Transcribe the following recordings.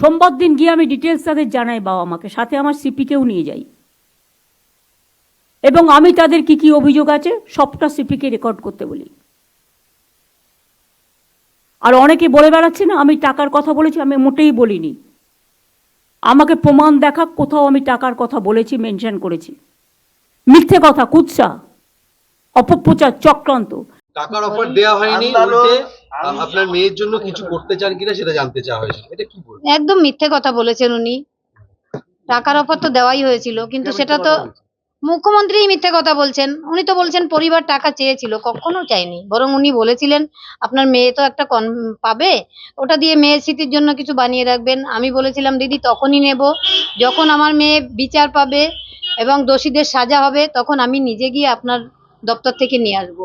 সোমবার দিন গিয়ে আমি ডিটেলস তাদের জানাই বাবা মাকে। সাথে আমার সিপিকেও নিয়ে যাই। এবং আমি তাদের কি কি অভিযোগ আছে সবটা সিপিকে রেকর্ড করতে বলি। আর অনেকে বলে বেড়াচ্ছে না আমি টাকার কথা বলেছি আমি মোটেই বলিনি। আমাকে প্রমাণ দেখা কোথাও আমি টাকার কথা বলেছি মেনশন করেছি। মিথ্যে কথা কুৎসা অপপ্রচার চক্রান্ত। টাকার অফার দেওয়া হয়নি আপনার মেয়ের জন্য কিছু করতে চান কিনা সেটা জানতে চাওয়া হয়েছে। এটা কি বলবেন একদম মিথ্যে কথা বলেছেন উনি। টাকার অফার তো দেওয়াই হয়েছিল কিন্তু সেটা তো মুখ্যমন্ত্রী মিথ্যে কথা বলছেন। উনি তো বলছেন পরিবার টাকা চেয়েছিল কখনো চাইনি। বরং উনি বলেছিলেন আপনার মেয়ে তো একটা কন পাবে ওটা দিয়ে মেয়ের স্মৃতির জন্য কিছু বানিয়ে রাখবেন। আমি বলেছিলাম দিদি তখনই নেব। যখন আমার মেয়ে বিচার পাবে এবং দোষীদের সাজা হবে তখন আমি নিজে গিয়ে আপনার দপ্তর থেকে নিয়ে আসব।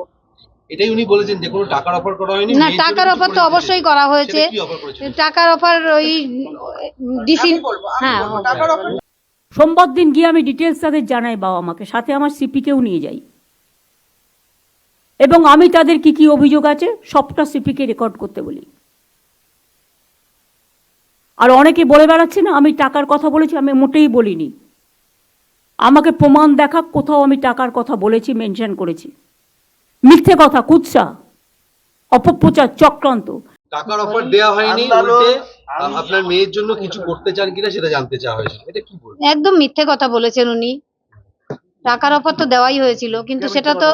এটাই উনি বলেছেন যে কোনো টাকার অফার করা হয়নি না টাকার অফার তো অবশ্যই করা হয়েছে। টাকার অফার ওই ডিসি হ্যাঁ সোমবার দিন গিয়ে আমি ডিটেলস তাদের জানাই বাবা মাকে সাথে আমার সিপিকেও নিয়ে যাই। এবং আমি তাদের কি কি অভিযোগ আছে সবটা সিপিকে রেকর্ড করতে বলি। আর অনেকে বলে বেড়াচ্ছে না আমি টাকার কথা বলেছি আমি মোটেই বলিনি। আমাকে প্রমাণ দেখা কোথাও আমি টাকার কথা বলেছি মেনশন করেছি। মিথ্যে কথা কুৎসা অপপ্রচার চক্রান্ত। টাকার অফার দেওয়া হয়নি উল্টে আপনার মেয়ের জন্য কিছু করতে চান কিনা সেটা জানতে চাওয়া হয়েছে এটা কি বলব একদম মিথ্যে কথা বলেছেন উনি। টাকার অফার তো দেওয়াই হয়েছিল কিন্তু সেটা তো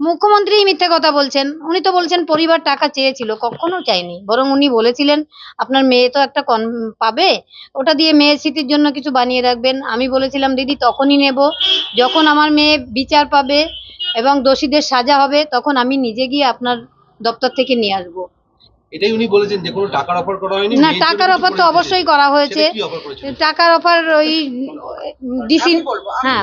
মুখ্যমন্ত্রী মিথ্যে কথা বলছেন। উনি তো বলছেন পরিবার টাকা চেয়েছিল কখনো চাইনি। বরং উনি বলেছিলেন আপনার মেয়ে তো একটা কন পাবে ওটা দিয়ে মেয়ের স্মৃতির জন্য কিছু বানিয়ে রাখবেন। আমি বলেছিলাম দিদি তখনই নেব। যখন আমার মেয়ে বিচার পাবে এবং দোষীদের সাজা হবে তখন আমি নিজে গিয়ে আপনার দপ্তর থেকে নিয়ে আসব। এটাই উনি বলেছেন যে কোনো টাকার অফার করা হয়নি না টাকার অফার তো অবশ্যই করা হয়েছে। টাকার অফার ওই ডিসি হ্যাঁ